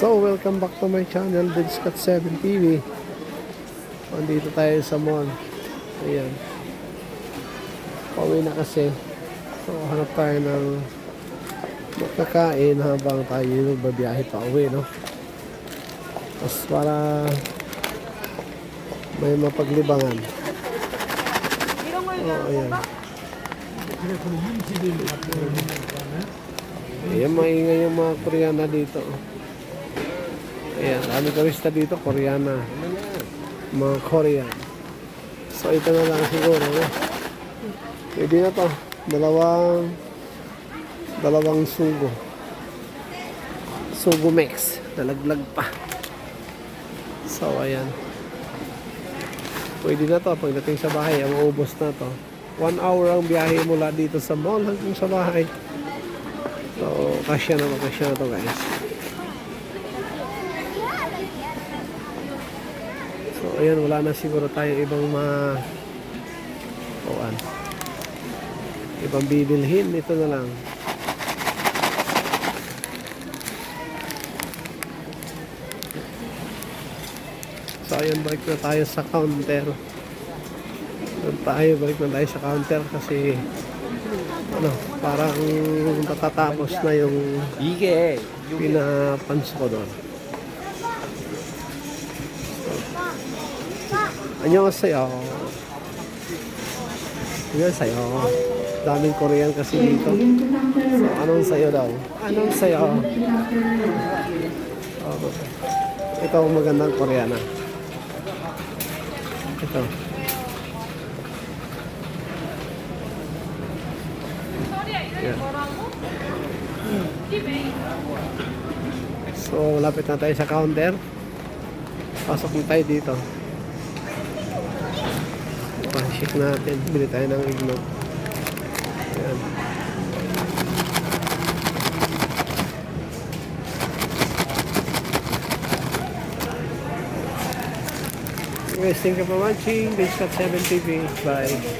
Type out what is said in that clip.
So, welcome back to my channel, Didscat 7 TV. Andito tayo sa mall. Ayan. Pauwi na kasi. So, hanap tayo ng makakain habang tayo magbabiyahe pa uwi, no? Tapos para may mapaglibangan. Oh, ayan. Ayan, maingay yung mga Koreana dito. Ayan, dami turista dito, Koreana. Mga Korean. So, ito na lang siguro. No? Pwede na to. Dalawang dalawang sugo. Sugo mix. Nalaglag pa. So, ayan. Pwede na to. Pagdating sa bahay, ang ubos na to. One hour ang biyahe mula dito sa mall hanggang sa bahay. So, kasya na kasya na to guys. So, ayan, wala na siguro tayo ibang ma... Oan. Ibang bibilhin. Ito na lang. So, ayan, balik na tayo sa counter. Doon tayo, balik na tayo sa counter kasi ano, parang natatapos na yung 이게 pinapanso ko doon. 안녕하세요. 안녕하세요. daming Korean kasi dito. So, anong sayo daw? Anong sayo? Oh, ito ang magandang Koreana. Ito. Yan. So, lapit na tayo sa counter. Pasok na tayo dito. Pa-check natin. Bili tayo ng iglog. Ayan. Guys, thank you for watching. This is 7 TV. Bye.